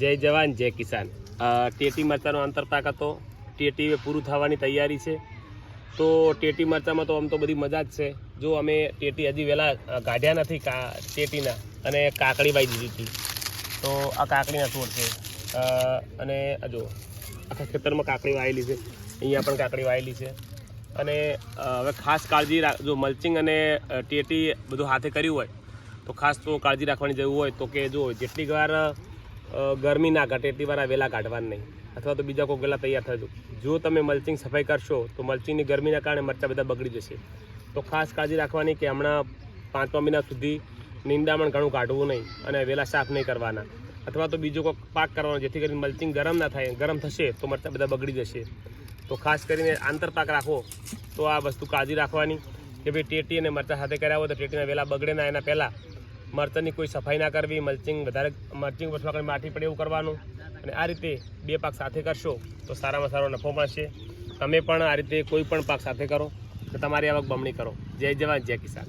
જય જવાન, જય કિસાન. ટેટી મરચાનો આંતરપાક હતો ટેટી પૂરું થવાની તૈયારી છે. તો ટેટી મરચાંમાં તો આમ તો બધી મજા જ છે. જો અમે ટેટી હજી વહેલા કાઢ્યા નથી કા, ટેટીના અને કાકડી વાઈ દીધી હતી. તો આ કાકડીના છોડ છે. અને જો આખા ખેતરમાં કાકડી વાયેલી છે. અહીંયા પણ કાકડી વાયેલી છે. અને હવે ખાસ કાળજી રાખ, જો મલ્ચિંગ અને ટેટી બધું હાથે કર્યું હોય, તો ખાસ તો કાળજી રાખવાની જરૂર હોય. તો કે જો જેટલી વાર ગરમી ના ઘટે, એટલી વાર આ વેલા કાઢવાની નહીં. અથવા તો બીજા કોઈ વેલા તૈયાર થજો જો તમે મલ્ચિંગ સફાઈ કરશો, તો મલ્ચિંગની ગરમીના કારણે મરચાં બધા બગડી જશે. તો ખાસ કાળજી રાખવાની કે હમણાં પાંચમા મહિના સુધી નિંદામણ ઘણું કાઢવું નહીં અને વેલા સાફ નહીં કરવાના. અથવા તો બીજો કોઈ પાક કરવાનો, જેથી કરીને મલ્ચિંગ ગરમ ના થાય, ગરમ થશે, તો મરચાં બધા બગડી જશે. તો ખાસ કરીને આંતર પાક રાખો, તો આ વસ્તુ કાળજી રાખવાની કે ભાઈ ટેટી અને મરચાં સાથે કર્યા હોય તો ટેટીના વેલા બગડે ના, એના પહેલાં મરચાંની કોઈ સફાઈ ના કરવી મલ્ચિંગ વધારે મલ્ચિંગ અથવા કંઈ માટી પડે એવું કરવાનું. અને આ રીતે બે પાક સાથે કરશો તો સારામાં સારો નફો મળશે. તમે પણ આ રીતે કોઈ પણ પાક સાથે કરો તો તમારી આવક બમણી કરો. જય જવાન, જય કિસાન.